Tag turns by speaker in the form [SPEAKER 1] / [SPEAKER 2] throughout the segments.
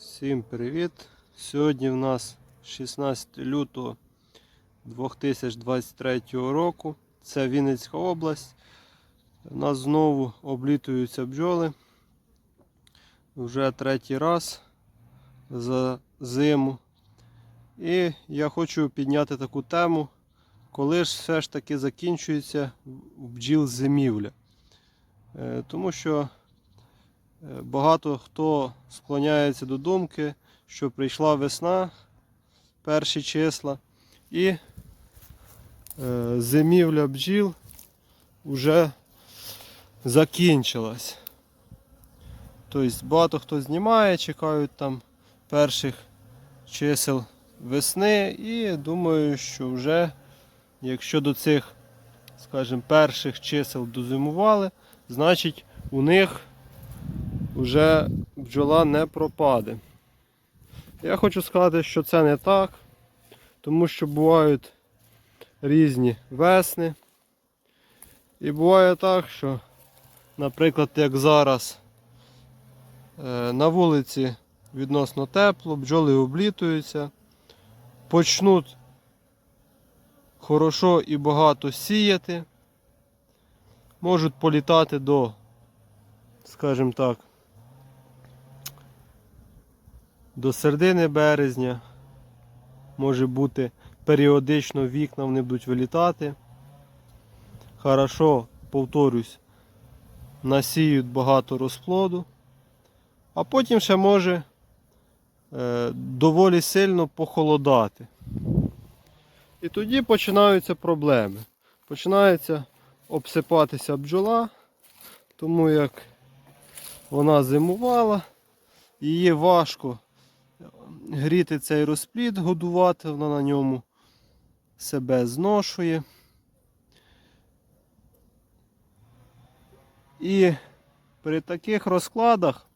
[SPEAKER 1] Всім привіт! Сьогодні в нас 16 лютого 2023 року. Це Вінницька область. У нас знову облітуються бджоли. Вже третій раз за зиму. І я хочу підняти таку тему, коли ж все ж таки закінчується бджіл зимівля. Е, Тому що Багато хто склоняється до думки, що прийшла весна, перші числа, і е, зимівля бджіл вже закінчилась. Тобто багато хто знімає, чекають там перших чисел весни і думаю, що вже, якщо до цих, скажімо, перших чисел дозимували, значить у них вже бджола не пропаде. Я хочу сказати, що це не так, тому що бувають різні весни. І буває так, що, наприклад, як зараз е, на вулиці відносно тепло, бджоли облітуються, почнуть хорошо і багато сіяти, можуть політати до, скажімо так, до середини березня. Може бути періодично вікна вони будуть вилітати. Хорошо, повторюсь, насіють багато розплоду, а потім ще може е, доволі сильно похолодати. І тоді починаються проблеми. Починається обсипатися бджола, тому як вона зимувала, її важко гріти цей розплід, годувати, вона на ньому себе зношує. І при таких розкладах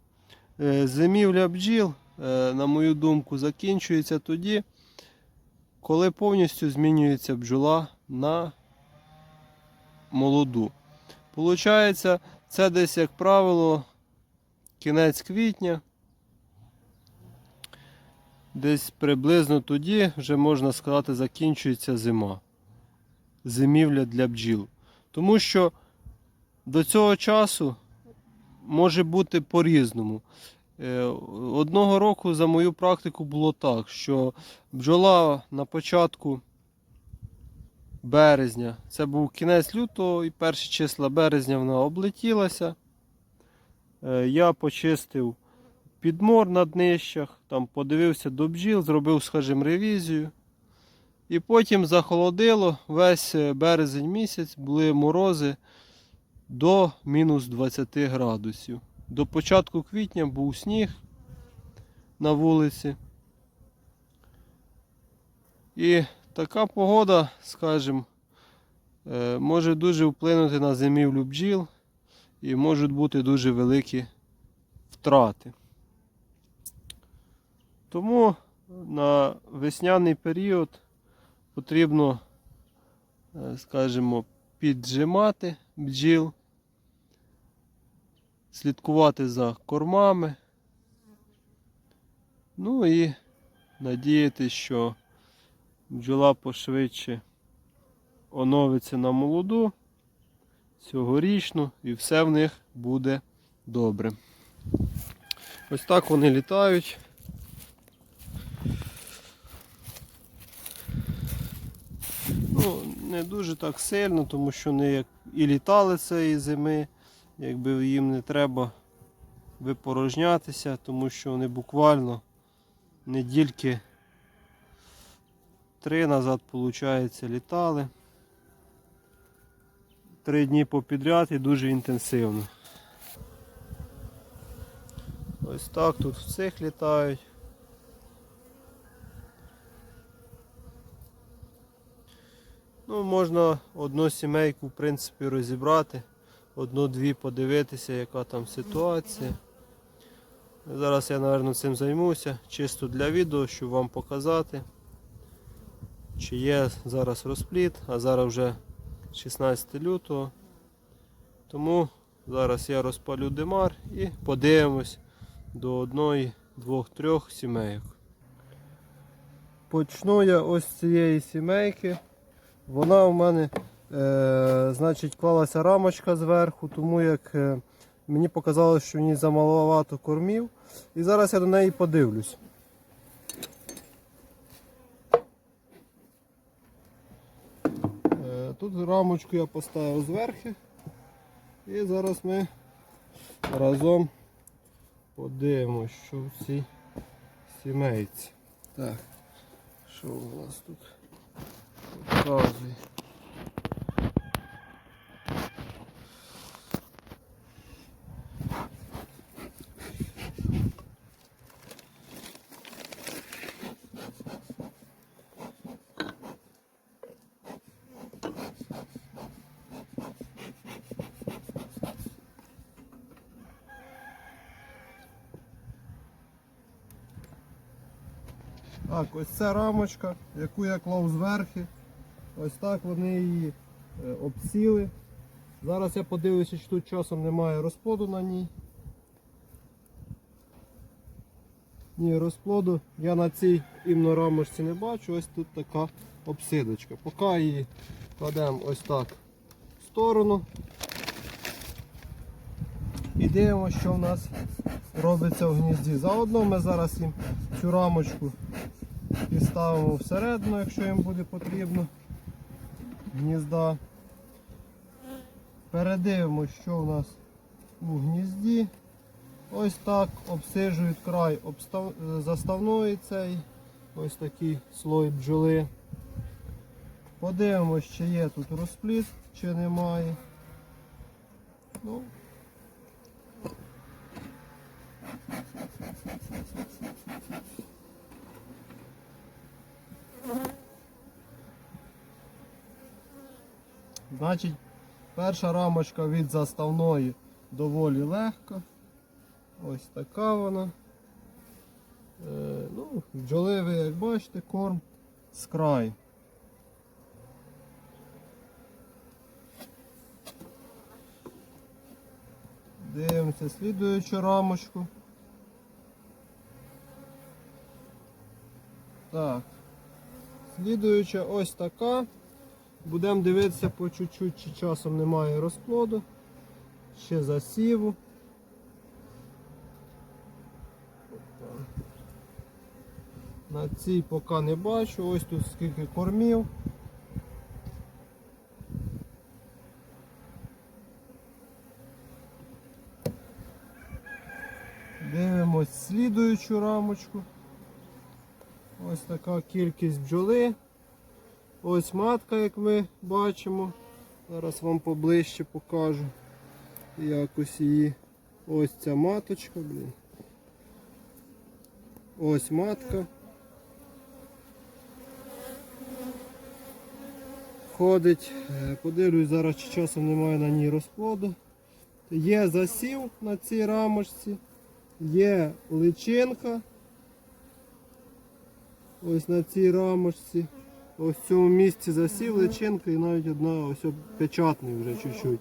[SPEAKER 1] е, зимівля бджіл, е, на мою думку, закінчується тоді, коли повністю змінюється бджола на молоду. Получається, це десь, як правило, кінець квітня. Десь приблизно тоді вже можна сказати закінчується зима. Зимівля для бджіл. Тому що до цього часу може бути по-різному. Е, Одного року за мою практику було так, що бджола на початку березня, це був кінець лютого і перші числа березня вона облетілася. Е, Я почистив підмор на днищах, там подивився до бджіл, зробив, скажімо, ревізію. І потім захолодило весь е, березень місяць, були морози до мінус 20 градусів. До початку квітня був сніг на вулиці. І така погода, скажімо, е, може дуже вплинути на зимівлю бджіл і можуть бути дуже великі втрати. Тому на весняний період потрібно, е, скажімо, піджимати бджіл, слідкувати за кормами. Ну і надіятися, що бджола пошвидше оновиться на молоду цьогорічну і все в них буде добре. Ось так вони літають. Ну, не дуже так сильно, тому що вони як і літали цієї зими, якби їм не треба випорожнятися, тому що вони буквально недільки три назад, виходить, літали. Три дні попідряд і дуже інтенсивно. Ось так тут в цих літають. Ну, можна одну сімейку, в принципі, розібрати, одну-дві подивитися, яка там ситуація. Зараз я, мабуть, цим займуся, чисто для відео, щоб вам показати, чи є зараз розпліт, а зараз вже 16 лютого. Тому зараз я розпалю димар і подивимось до одної двох-трьох сімейок. Почну я ось з цієї сімейки. Вона у мене, е, значить, клалася рамочка зверху, тому як е, мені показалось, що в замаловато кормів. І зараз я до неї подивлюсь. Е, Тут рамочку я поставив зверху. І зараз ми разом подивимось, що в цій сімейці. Так, що у нас тут показує? Так, ось ця рамочка, яку я клав зверху. Ось так вони її е, обсіли. Зараз я подивлюся, чи тут часом немає розплоду на ній. Ні, розплоду я на цій іменно рамочці не бачу. Ось тут така обсидочка. Поки її кладемо ось так в сторону. І дивимося, що в нас робиться в гнізді. Заодно ми зараз їм цю рамочку підставимо всередину, якщо їм буде потрібно гнізда. Передивимось, що у нас у гнізді. Ось так обсижують край обстав... заставної цей, ось такий слой бджоли. Подивимось, чи є тут розпліт, чи немає. Ну, Значить, перша рамочка від заставної доволі легка. Ось така вона. Е, ну, бджоли ви, як бачите, корм з краю. Дивимося слідуючу рамочку. Так. Слідуюча ось така. Будемо дивитися по чуть-чуть, чи часом немає розплоду, ще засіву. На цій поки не бачу, ось тут скільки кормів. Дивимось слідуючу рамочку. Ось така кількість бджоли. Ось матка, як ми бачимо. Зараз вам поближче покажу. Якось її. Ось ця маточка, блін. Ось матка. Ходить, Е, подивлюсь зараз, чи часом немає на ній розплоду. Є засів на цій рамочці, є личинка. Ось на цій рамочці. Ось в цьому місці засів личинка і навіть одна ось печатний вже чуть-чуть.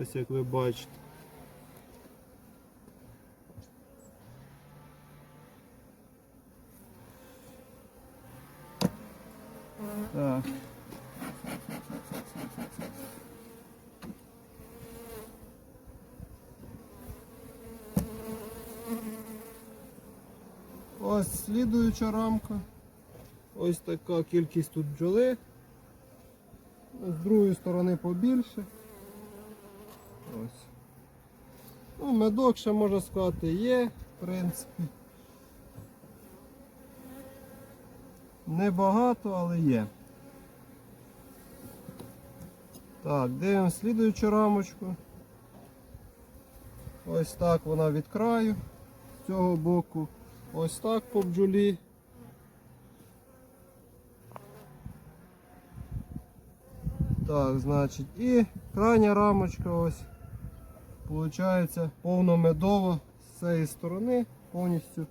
[SPEAKER 1] Ось як ви бачите. Так. Ось слідуюча рамка. Ось така кількість тут бджоли. З другої сторони побільше. Ось. Ну, медок ще можна сказати є, в принципі. Небагато, але є. Так, дивимося слідуючу рамочку. Ось так вона від краю з цього боку. Ось так по бджолі. Так, значить, і крайня рамочка ось. Получається повномедово з цієї сторони, повністю е,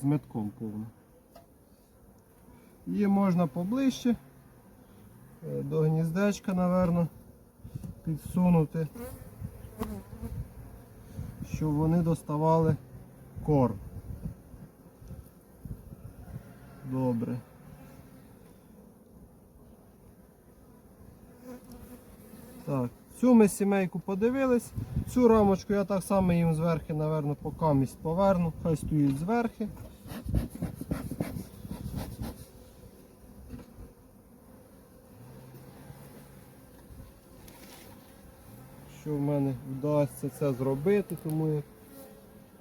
[SPEAKER 1] з метком повно. Її можна поближче, е, до гніздечка, напевно, підсунути, щоб вони доставали корм. Добре. Так, цю ми сімейку подивились. Цю рамочку я так само їм зверхи, напевно, покамість поверну. Хай стоїть зверхи. Що в мене вдасться це зробити, тому як.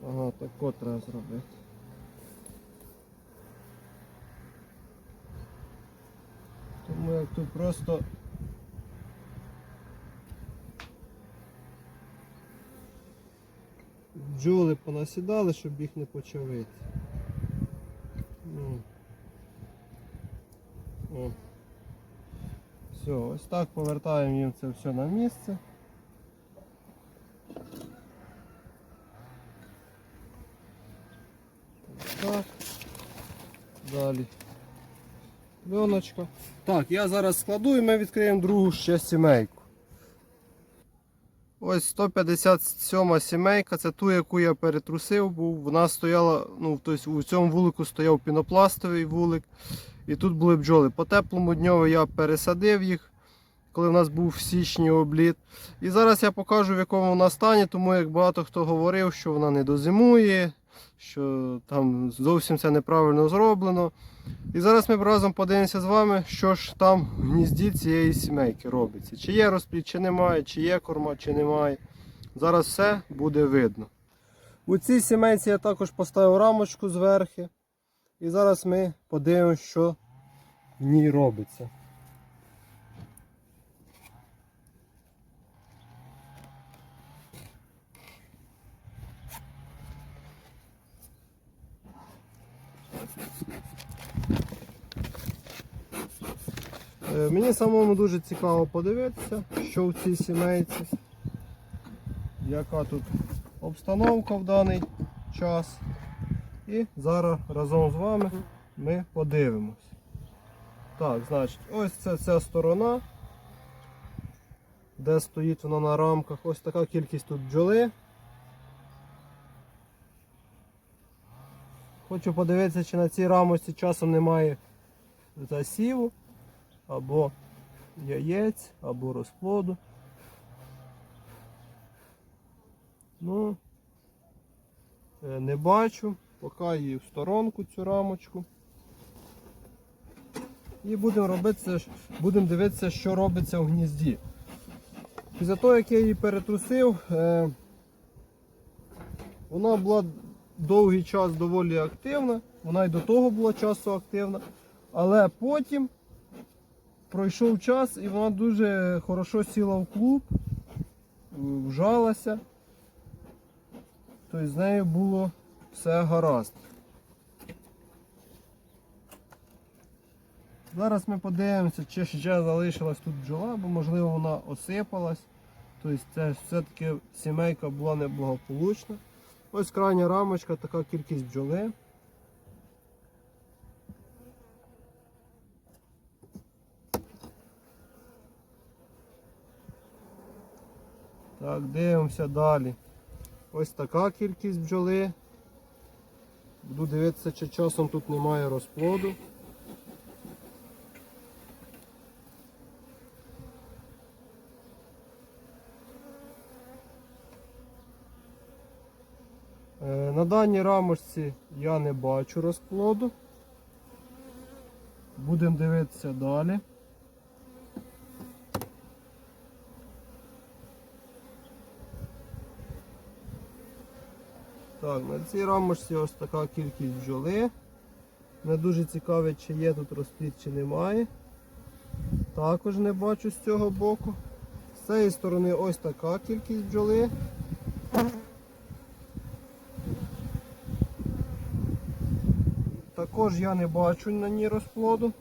[SPEAKER 1] Ага, так от треба зробити. Тому як тут просто бджоли понасідали, щоб їх не почавити. Ну. О. Все, ось так повертаємо їм це все на місце. Так. Далі. Пленочка. Так, я зараз складу і ми відкриємо другу ще сімейку. Ось 157 сімейка, це ту, яку я перетрусив, був. Вона стояла, ну, тобто у цьому вулику стояв пінопластовий вулик. І тут були бджоли. По теплому дньові я пересадив їх, коли в нас був в січні обліт. І зараз я покажу, в якому вона стані, тому як багато хто говорив, що вона не дозимує, що там зовсім це неправильно зроблено. І зараз ми разом подивимося з вами, що ж там в гнізді цієї сімейки робиться. Чи є розплід, чи немає, чи є корма, чи немає. Зараз все буде видно. У цій сімейці я також поставив рамочку зверху. І зараз ми подивимося, що в ній робиться. Мені самому дуже цікаво подивитися, що в цій сімейці, яка тут обстановка в даний час. І зараз разом з вами ми подивимось. Так, значить, ось це ця сторона, де стоїть вона на рамках. Ось така кількість тут бджоли. Хочу подивитися, чи на цій рамочці часом немає засіву, або яєць, або розплоду. Ну, е, не бачу. Поки її в сторонку цю рамочку. І будемо робити, будемо дивитися, що робиться в гнізді. Після того, як я її перетрусив, е, вона була довгий час доволі активна, вона й до того була часу активна, але потім пройшов час і вона дуже хорошо сіла в клуб, вжалася. Тобто з нею було все гаразд. Зараз ми подивимося, чи ще залишилась тут бджола, бо можливо вона осипалась. Тобто це все-таки сімейка була неблагополучна. Ось крайня рамочка, така кількість бджоли. Так, дивимося далі. Ось така кількість бджоли. Буду дивитися, чи часом тут немає розплоду. Е, На даній рамочці я не бачу розплоду. Будемо дивитися далі. Так, на цій рамочці ось така кількість бджоли. Мене дуже цікавить, чи є тут розплід, чи немає. Також не бачу з цього боку. З цієї сторони ось така кількість бджоли. Також я не бачу на ній розплоду.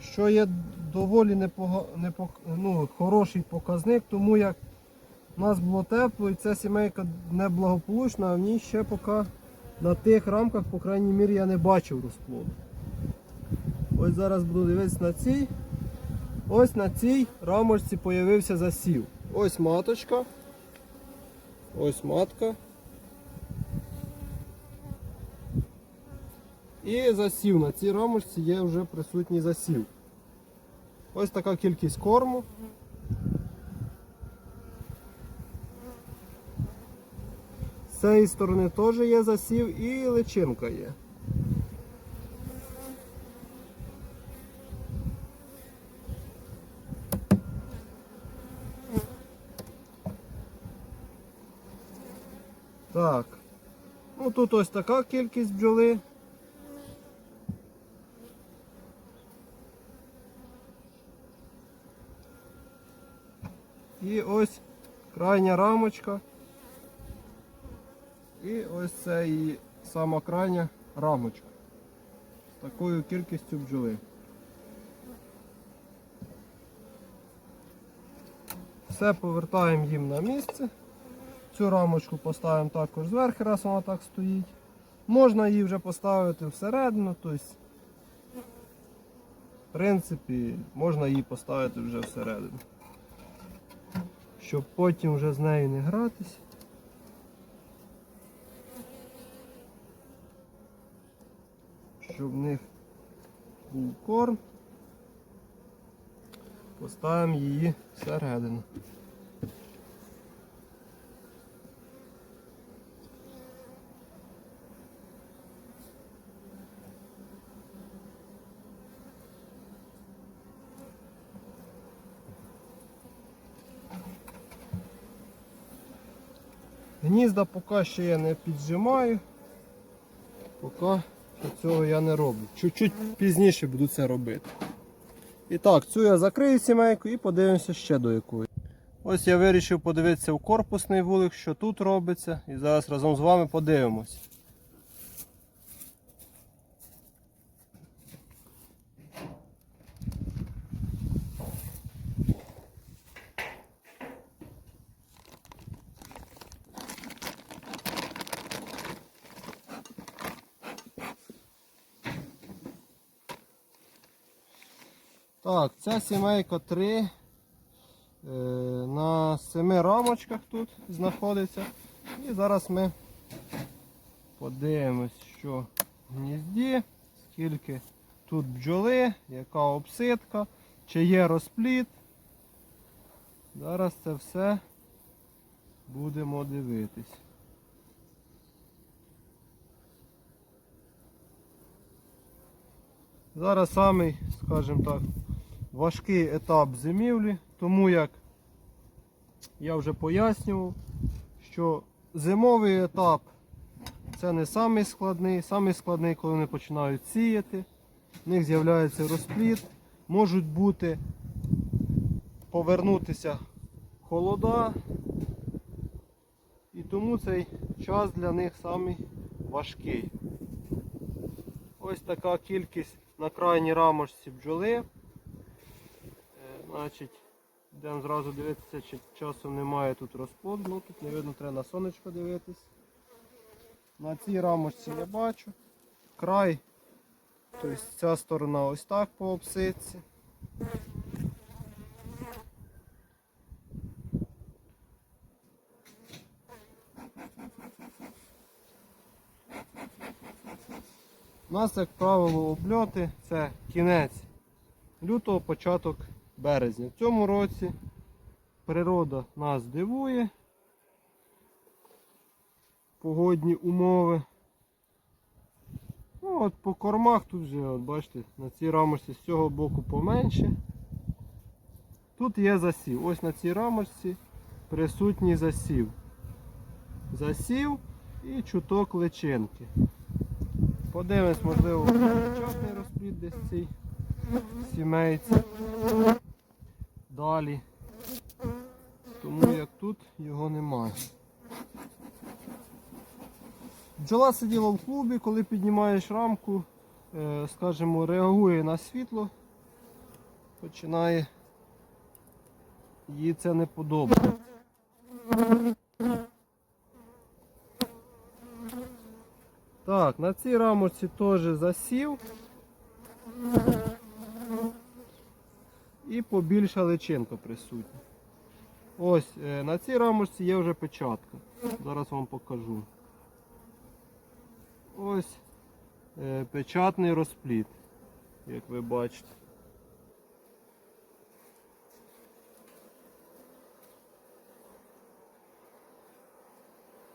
[SPEAKER 1] Що є доволі непога... непо... ну, хороший показник, тому як у нас було тепло і ця сімейка неблагополучна, а в ній ще поки на тих рамках, по крайній мірі, я не бачив розплоду. Ось зараз буду дивитися на цій. Ось на цій рамочці з'явився засів. Ось маточка. Ось матка. І засів. На цій рамочці є вже присутній засів. Ось така кількість корму. З цієї сторони теж є засів і личинка є. Так. Ну тут ось така кількість бджоли. І ось крайня рамочка. І ось це і сама крайня рамочка. З такою кількістю бджоли. Все повертаємо їм на місце. Цю рамочку поставимо також зверху, раз вона так стоїть. Можна її вже поставити всередину, тобто, в принципі, можна її поставити вже всередину. Щоб потім вже з нею не гратись. Щоб в них був корм. Поставимо її всередину. Гнізда поки ще я не піджимаю, поки що цього я не роблю. Чуть-чуть пізніше буду це робити. І так, цю я закрию сімейку і подивимося ще до якої. Ось я вирішив подивитися в корпусний вулик, що тут робиться. І зараз разом з вами подивимось. Так, ця сімейка 3 е, на 7 рамочках тут знаходиться. І зараз ми подивимось, що в гнізді, скільки тут бджоли, яка обсидка, чи є розпліт. Зараз це все будемо дивитись. Зараз самий, скажімо так, важкий етап зимівлі, тому як я вже пояснював, що зимовий етап це не самий складний, самий складний, коли вони починають сіяти, в них з'являється розпліт, можуть бути повернутися холода, і тому цей час для них самий важкий. Ось така кількість на крайній рамочці бджоли. Значить, йдемо зразу дивитися, чи часом немає тут розплоду. Ну тут не видно, треба на сонечко дивитись. На цій рамочці я бачу. Край, тобто ця сторона ось так по обсидці. У нас, як правило, обльоти це кінець лютого, початок березня. В цьому році природа нас дивує. Погодні умови. Ну, от по кормах тут вже, от бачите, на цій рамочці з цього боку поменше. Тут є засів. Ось на цій рамочці присутній засів. Засів і чуток личинки. Подивимось, можливо, вчасний розплід десь цій сімейці. Далі. Тому як тут його немає. Бджола сиділа в клубі, коли піднімаєш рамку, е, скажімо, реагує на світло, починає їй це не подобається. Так, на цій рамочці теж засів. І побільша личинка присутня. Ось, е, на цій рамочці є вже печатка. Зараз вам покажу. Ось е, печатний розпліт, як ви бачите.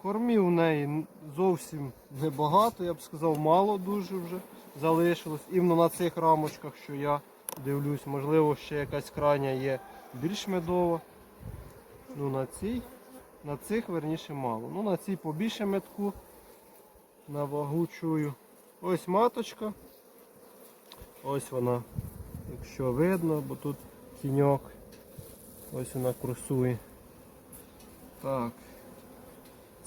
[SPEAKER 1] Кормів у неї зовсім небагато, я б сказав, мало дуже вже залишилось. Іменно на цих рамочках, що я дивлюсь, можливо, ще якась крайня є більш медова. Ну на цій, на цих верніше мало. Ну на цій побільше метку. На вагу чую. Ось маточка. Ось вона, якщо видно, бо тут тіньок. Ось вона курсує. Так.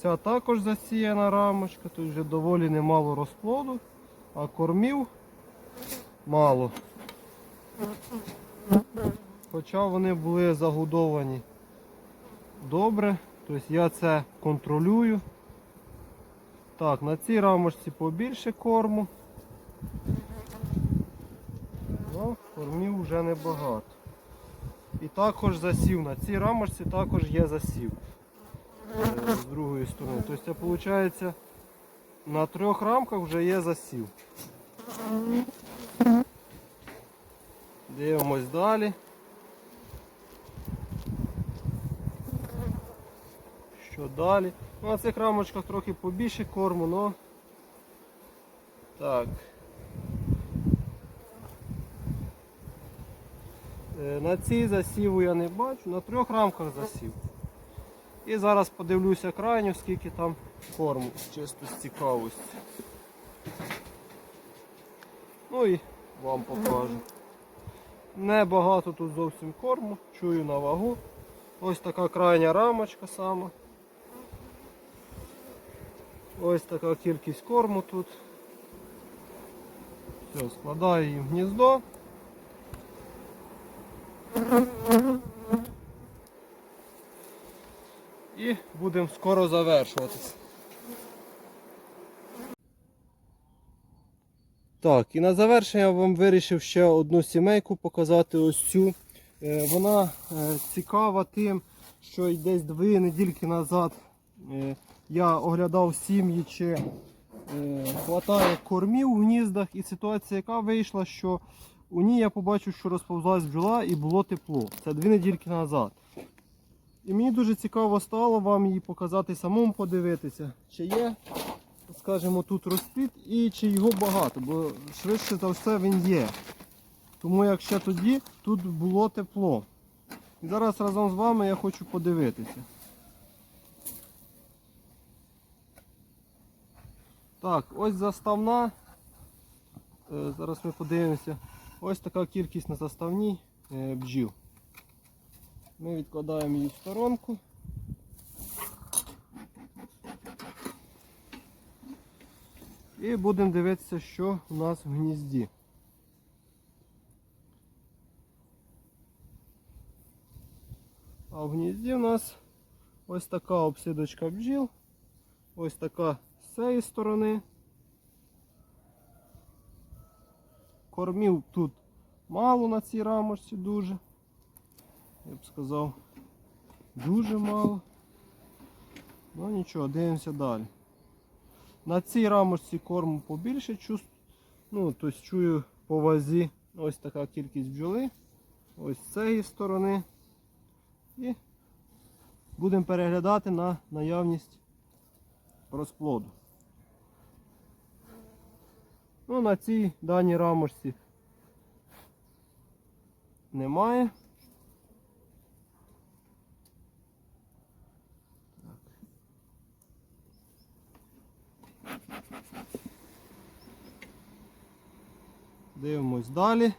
[SPEAKER 1] Ця також засіяна рамочка, тут вже доволі немало розплоду, а кормів мало. Хоча вони були загодовані добре, тобто я це контролюю. Так, на цій рамочці побільше корму. Ну, кормів вже небагато. І також засів. На цій рамочці також є засів з другої сторони. Тобто виходить на трьох рамках вже є засів. Дивимось далі. Що далі? Ну, на цих рамочках трохи побільше корму, но так. Е, На цій засіву я не бачу, на трьох рамках засів. І зараз подивлюся крайню, скільки там корму, чисто з цікавості. Ну і вам покажу. Небагато тут зовсім корму, чую на вагу. Ось така крайня рамочка сама. Ось така кількість корму тут. Все, складаю в гніздо. І будемо скоро завершуватися. Так, і на завершення я вам вирішив ще одну сімейку показати ось цю. Е, Вона е, цікава тим, що десь дві недільки назад е, я оглядав сім'ї, чи хватає кормів в гніздах, і ситуація, яка вийшла, що у ній я побачив, що розповзлась бджола і було тепло. Це дві недільки назад. І мені дуже цікаво стало вам її показати самому подивитися, чи є, скажімо, тут розпліт і чи його багато, бо швидше за все він є. Тому як ще тоді тут було тепло. І зараз разом з вами я хочу подивитися. Так, ось заставна. Е, Зараз ми подивимося. Ось така кількість на заставній е, бджіл. Ми відкладаємо її в сторонку. І будемо дивитися, що у нас в гнізді. А в гнізді у нас ось така обсидочка бджіл, ось така з цієї сторони. Кормів тут мало на цій рамочці дуже. Я б сказав, дуже мало. Ну нічого, дивимося далі. На цій рамочці корму побільше. Ну, тобто чую по вазі ось така кількість бджоли. Ось з цієї сторони. І будемо переглядати на наявність розплоду. Ну, на цій даній рамочці немає. Дивимось далі.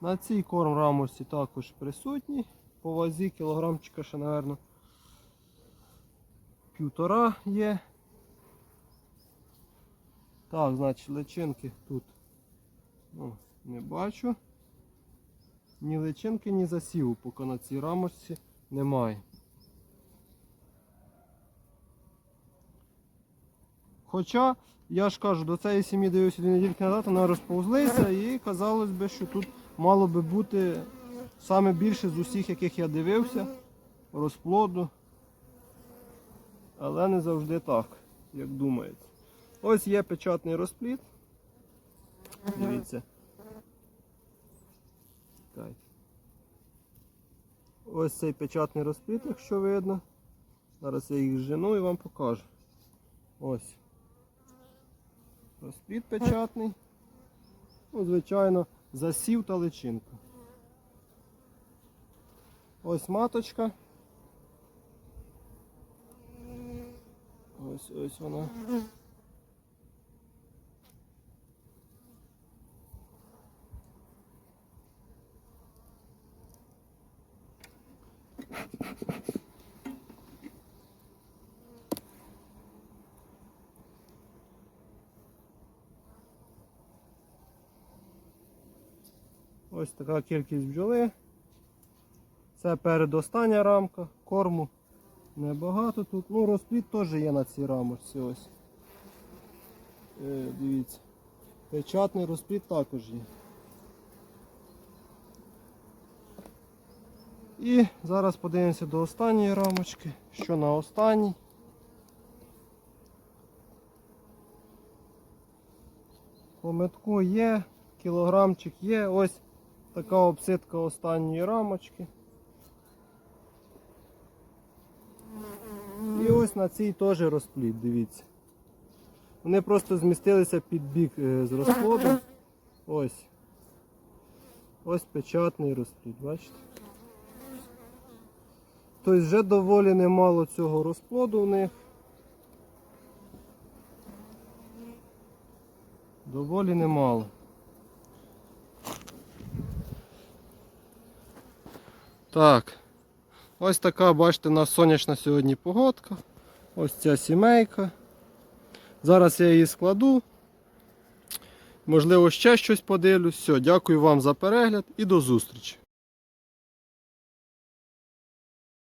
[SPEAKER 1] На цій корм рамочці також присутній. По вазі кілограмчика ще, мабуть, півтора є. Так, значить личинки тут ну, не бачу. Ні личинки, ні засіву, поки на цій рамочці немає. Хоча, я ж кажу, до цієї сім'ї дивився дві недільки назад, вона розповзлися і казалось би, що тут мало би бути саме більше з усіх, яких я дивився, розплоду. Але не завжди так, як думається. Ось є печатний розпліт. Дивіться. Так. Ось цей печатний розпліт, якщо видно. Зараз я їх зжену і вам покажу. Ось. Розпліт печатний. Ну, звичайно, засів та личинка. Ось маточка. Ось ось вона. Ось така кількість бджоли. Це передостання рамка, корму небагато тут. Ну, розпліт теж є на цій рамочці. Ось. Е, дивіться. Печатний розпліт також є. І зараз подивимося до останньої рамочки. Що на останній. По метку є, кілограмчик є. Ось така обсидка останньої рамочки. І ось на цій теж розпліт, дивіться. Вони просто змістилися під бік е, з розплоду. Ось. Ось печатний розпліт, бачите? Тобто вже доволі немало цього розплоду в них. Доволі немало. Так. Ось така, бачите, у нас сонячна сьогодні погодка. Ось ця сімейка. Зараз я її складу. Можливо, ще щось подивлюсь. Все, дякую вам за перегляд і до зустрічі.